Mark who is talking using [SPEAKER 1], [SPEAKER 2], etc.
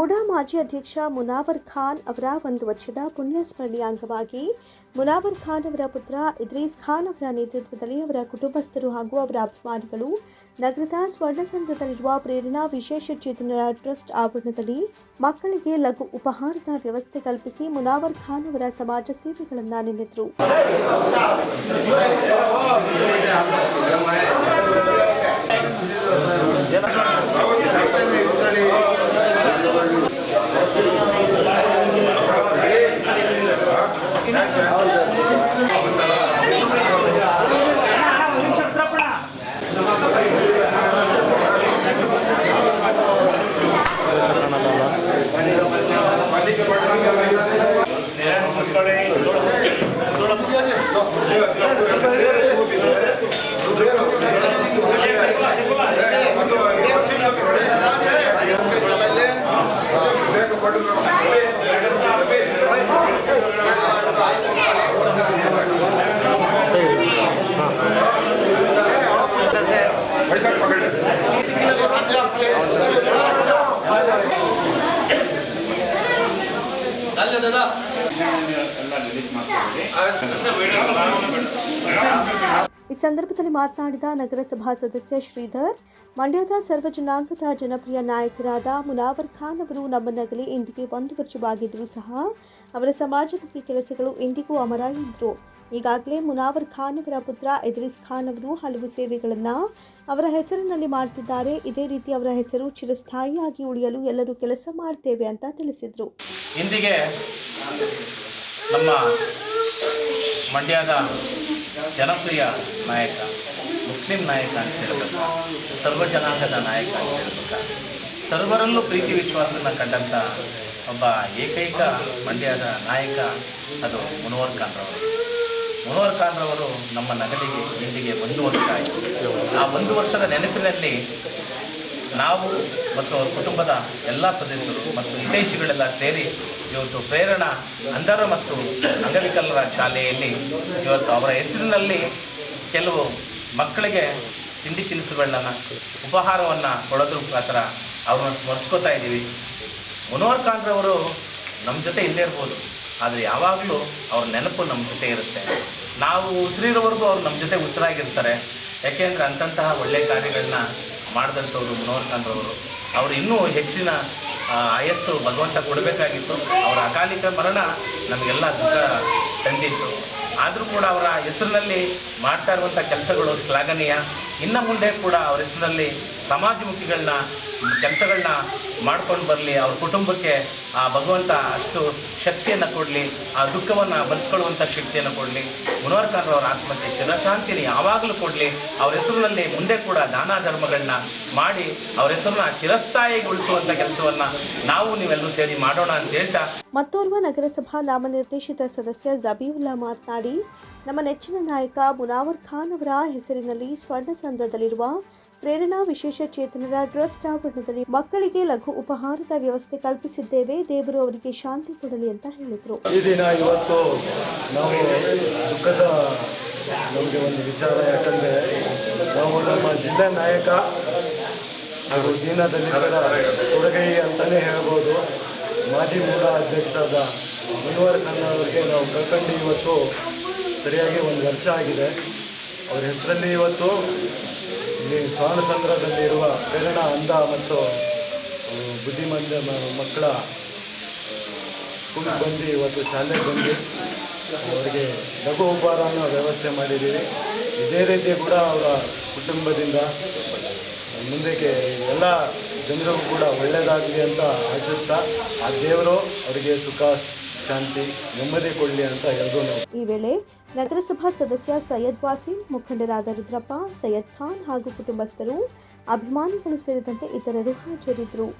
[SPEAKER 1] ಮುಡಾ ಮಾಜಿ ಅಧ್ಯಕ್ಷ ಮುನಾವರ್ ಖಾನ್ ಅವರ ಒಂದು ವರ್ಷದ ಪುಣ್ಯಸ್ಮರಣೆಯ ಅಂಗವಾಗಿ ಮುನಾವರ್ ಖಾನ್ ಅವರ ಪುತ್ರ ಇದ್ರೀಸ್ ಖಾನ್ ಅವರ ನೇತೃತ್ವದಲ್ಲಿ ಅವರ ಕುಟುಂಬಸ್ಥರು ಹಾಗೂ ಅವರ ಅಭಿಮಾನಿಗಳು ನಗರದ ಸ್ವರ್ಣಸಂದ್ರದಲ್ಲಿರುವ ಪ್ರೇರಣಾ ವಿಶೇಷ ಚೇತನರ ಟ್ರಸ್ಟ್ ಆವರಣದಲ್ಲಿ ಮಕ್ಕಳಿಗೆ ಲಘು ಉಪಹಾರದ ವ್ಯವಸ್ಥೆ ಕಲ್ಪಿಸಿ ಮುನಾವರ್ ಖಾನ್ ಅವರ ಸಮಾಜ ಸೇವೆಗಳನ್ನು ನೆನೆದರು. ನೋ ಗೆಟ್ ನೋ ಕರೇಕ್ಟ್ ವಿ ಡಿಮಾರೆ ಈ ಸಂದರ್ಭದಲ್ಲಿ ಮಾತನಾಡಿದ ನಗರಸಭಾ ಸದಸ್ಯ ಶ್ರೀಧರ್ ಮಂಡ್ಯದ ಸರ್ವ ಜನಾಂಗದ ಜನಪ್ರಿಯ ನಾಯಕರಾದ ಮುನಾವರ್ ಖಾನ್ ಅವರು ನಮ್ಮನ್ನಗಲಿ ಇಂದಿಗೆ ಒಂದು ವರ್ಷವಾಗಿದ್ದರೂ ಸಹ ಅವರ ಸಮಾಜಮುಖಿ ಕೆಲಸಗಳು ಇಂದಿಗೂ ಅಮರ ಎಂದರು. ಈಗಾಗಲೇ ಮುನಾವರ್ ಖಾನ್ ಅವರ ಪುತ್ರ ಎದ್ರಿಸ್ ಖಾನ್ ಅವರು ಹಲವು ಸೇವೆಗಳನ್ನು ಅವರ ಹೆಸರಿನಲ್ಲಿ ಮಾಡ್ತಿದ್ದಾರೆ. ಇದೇ ರೀತಿ ಅವರ ಹೆಸರು ಚಿರಸ್ಥಾಯಿಯಾಗಿ ಉಳಿಯಲು ಎಲ್ಲರೂ ಕೆಲಸ ಮಾಡ್ತೇವೆ ಅಂತ ತಿಳಿಸಿದರು.
[SPEAKER 2] ಇಂದಿಗೆ ನಮ್ಮ ಮಂಡ್ಯದ ಜನಪ್ರಿಯ ನಾಯಕ, ಮುಸ್ಲಿಂ ನಾಯಕ ಅಂತ ಹೇಳ್ಬೇಕು. ಸರ್ವ ಜನಾಂಗದ ನಾಯಕ ಅಂತ ಹೇಳ್ಬೇಕು. ಸರ್ವರಲ್ಲೂ ಪ್ರೀತಿ ವಿಶ್ವಾಸನ ಕಂಡಂಥ ಒಬ್ಬ ಏಕೈಕ ಮಂಡ್ಯದ ನಾಯಕ ಅದು ಮುನವರ್ ಖಾನ್ರವರು. ಮುನವರ್ ಖಾನ್ರವರು ನಮ್ಮ ನಗಲಿಗೆ, ಇಂದಿಗೆ ಒಂದು ವರ್ಷ ಆಯಿತು. ಆ ಒಂದು ವರ್ಷದ ನೆನಪಿನಲ್ಲಿ ನಾವು ಮತ್ತು ಅವ್ರ ಕುಟುಂಬದ ಎಲ್ಲ ಸದಸ್ಯರು ಮತ್ತು ಹಿತೈಷಿಗಳೆಲ್ಲ ಸೇರಿ ಇವತ್ತು ಪ್ರೇರಣಾ ಅಂಧರ ಮತ್ತು ಅಂಗವಿಕಲರ ಶಾಲೆಯಲ್ಲಿ ಇವತ್ತು ಅವರ ಹೆಸರಿನಲ್ಲಿ ಕೆಲವು ಮಕ್ಕಳಿಗೆ ತಿಂಡಿ ತಿನಿಸುಗಳನ್ನ ಉಪಹಾರವನ್ನು ಕೊಡೋದ್ರ ಮುಖಾಂತರ ಅವ್ರನ್ನ ಸ್ಮರಿಸ್ಕೋತಾ ಇದ್ದೀವಿ. ಮನೋಹರ್ ಖಾನ್ರವರು ನಮ್ಮ ಜೊತೆ ಇಲ್ಲೇ ಇರ್ಬೋದು. ಆದರೆ ಯಾವಾಗಲೂ ಅವ್ರ ನೆನಪು ನಮ್ಮ ಜೊತೆ ಇರುತ್ತೆ. ನಾವು ಉಸಿರಿರೋವರೆಗೂ ಅವ್ರು ನಮ್ಮ ಜೊತೆ ಉಸಿರಾಗಿರ್ತಾರೆ. ಯಾಕೆಂದರೆ ಅಂತಹ ಒಳ್ಳೆಯ ಕಾರ್ಯಗಳನ್ನ ಮಾಡಿದಂಥವ್ರು ಮನೋಹರ್ ಖಾನ್ರವರು ಅವರು ಇನ್ನೂ ಹೆಚ್ಚಿನ ಆಯಸ್ಸು ಭಗವಂತ ಕೊಡಬೇಕಾಗಿತ್ತು. ಅವರ ಅಕಾಲಿಕ ಮರಣ ನಮಗೆಲ್ಲ ದುಃಖ ತಂದಿತ್ತು. ಆದರೂ ಕೂಡ ಅವರ ಹೆಸರಿನಲ್ಲಿ ಮಾಡ್ತಾ ಇರುವಂಥ ಕೆಲಸಗಳು ಶ್ಲಾಘನೀಯ. ಇನ್ನು ಮುಂದೆ ಕೂಡ ಅವರ ಹೆಸರಿನಲ್ಲಿ ಸಮಾಜಮುಖಿಗಳನ್ನ ಕೆಲಸಗಳನ್ನ ಮಾಡ್ಕೊಂಡು ಬರಲಿ, ಅವ್ರ ಕುಟುಂಬಕ್ಕೆ ಆ ಭಗವಂತ ಅಷ್ಟು ಶಕ್ತಿಯನ್ನು ಕೊಡಲಿ, ಆ ದುಃಖವನ್ನು ಬರೆಸ್ಕೊಳ್ಳುವಂಥ ಶಕ್ತಿಯನ್ನು ಕೊಡಲಿ. ಅವರ ಆತ್ಮಕ್ಕೆ ಚಿರಶಾಂತಿని ಯಾವಾಗಲೂ ಕೊಡಲಿ. ಅವ್ರ ಹೆಸರಿನಲ್ಲಿ ಮುಂದೆ ಕೂಡ ದಾನ ಧರ್ಮಗಳನ್ನ ಮಾಡಿ, ಅವ್ರ ಹೆಸರನ್ನ ಚಿರಸ್ಥಾಯಿಗೊಳಿಸುವಂಥ ಕೆಲಸವನ್ನು ನಾವು ನೀವೆಲ್ಲರೂ ಸೇರಿ ಮಾಡೋಣ ಅಂತ ಹೇಳ್ತಾ.
[SPEAKER 1] ಮತ್ತೋರ್ವ ನಗರಸಭಾ ನಾಮನಿರ್ದೇಶಿತ ಸದಸ್ಯ ಜಬೀವುಲ್ಲಾ ಮಾತನಾಡಿ, ನಮ್ಮ ನೆಚ್ಚಿನ ನಾಯಕ ಮುನಾವರ್ ಖಾನ್ ಅವರ ಹೆಸರಿನಲ್ಲಿ ಸ್ವರ್ಣಸಂದ್ರದಲ್ಲಿರುವ ಪ್ರೇರಣಾ ವಿಶೇಷ ಚೇತನರ ಟ್ರಸ್ಟ್ ಆವರಣದಲ್ಲಿ ಮಕ್ಕಳಿಗೆ ಲಘು ಉಪಹಾರದ ವ್ಯವಸ್ಥೆ ಕಲ್ಪಿಸಿದ್ದೇವೆ. ದೇವರು ಅವರಿಗೆ ಶಾಂತಿ ಕೊಡಲಿ ಅಂತ ಹೇಳಿದರು.
[SPEAKER 3] ಈ ದಿನ ಇವತ್ತು ನಾವು ದುಃಖದ ನಮಗೆ ಒಂದು ವಿಚಾರ, ಯಾಕಂದರೆ ನಾವು ನಮ್ಮ ಜಿಲ್ಲಾ ನಾಯಕ ಹಾಗೂ ದೀನದಲಿತರ ಕೊಡುಗೈ ಅಂತಲೇ ಹೇಳ್ಬೋದು. ಮಾಜಿ ಮೂಲ ಅಧ್ಯಕ್ಷರಾದ ಮನ್ವರ್ ಖನ್ನ ಅವರಿಗೆ ನಾವು ಕಳ್ಕೊಂಡು ಇವತ್ತು ಸರಿಯಾಗಿ ಒಂದು ವರ್ಷ ಆಗಿದೆ. ಅವ್ರ ಹೆಸರಲ್ಲಿ ಇವತ್ತು ಇಲ್ಲಿ ಸ್ವಾನಸಂದ್ರದಲ್ಲಿರುವ ಪ್ರೇರಣ ಅಂಧ ಮತ್ತು ಬುದ್ಧಿಮಂದ ಮಕ್ಕಳ ಸ್ಕೂಲ್ಗೆ ಬಂದು ಇವತ್ತು ಶಾಲೆಗೆ ಬಂದು ಅವರಿಗೆ ಲಘು ಉಪಹಾರನ ವ್ಯವಸ್ಥೆ ಮಾಡಿದ್ದೀವಿ. ಇದೇ ರೀತಿ ಕೂಡ ಅವರ ಕುಟುಂಬದಿಂದ ಮುಂದಕ್ಕೆ ಎಲ್ಲ ಜನರಿಗೂ ಕೂಡ ಒಳ್ಳೆಯದಾಗಲಿ ಅಂತ ಆಶಿಸ್ತಾ, ಆ ದೇವರು ಅವರಿಗೆ ಸುಖ ಶಾಂತಿ, ನೆಮ್ಮದಿ ಕೊಡಲಿ ಅಂತ ಎಲ್ರೂ
[SPEAKER 1] ಈ ವೇಳೆ ನಗರಸಭಾ ಸದಸ್ಯ ಸೈಯದ್ ವಾಸಿಂ, ಮುಖಂಡರಾದ ರುದ್ರಪ್ಪ, ಸೈಯದ್ ಖಾನ್ ಹಾಗೂ ಕುಟುಂಬಸ್ಥರು ಅಭಿಮಾನಿಗಳು ಸೇರಿದಂತೆ ಇತರರು ಹಾಜರಿದ್ದರು.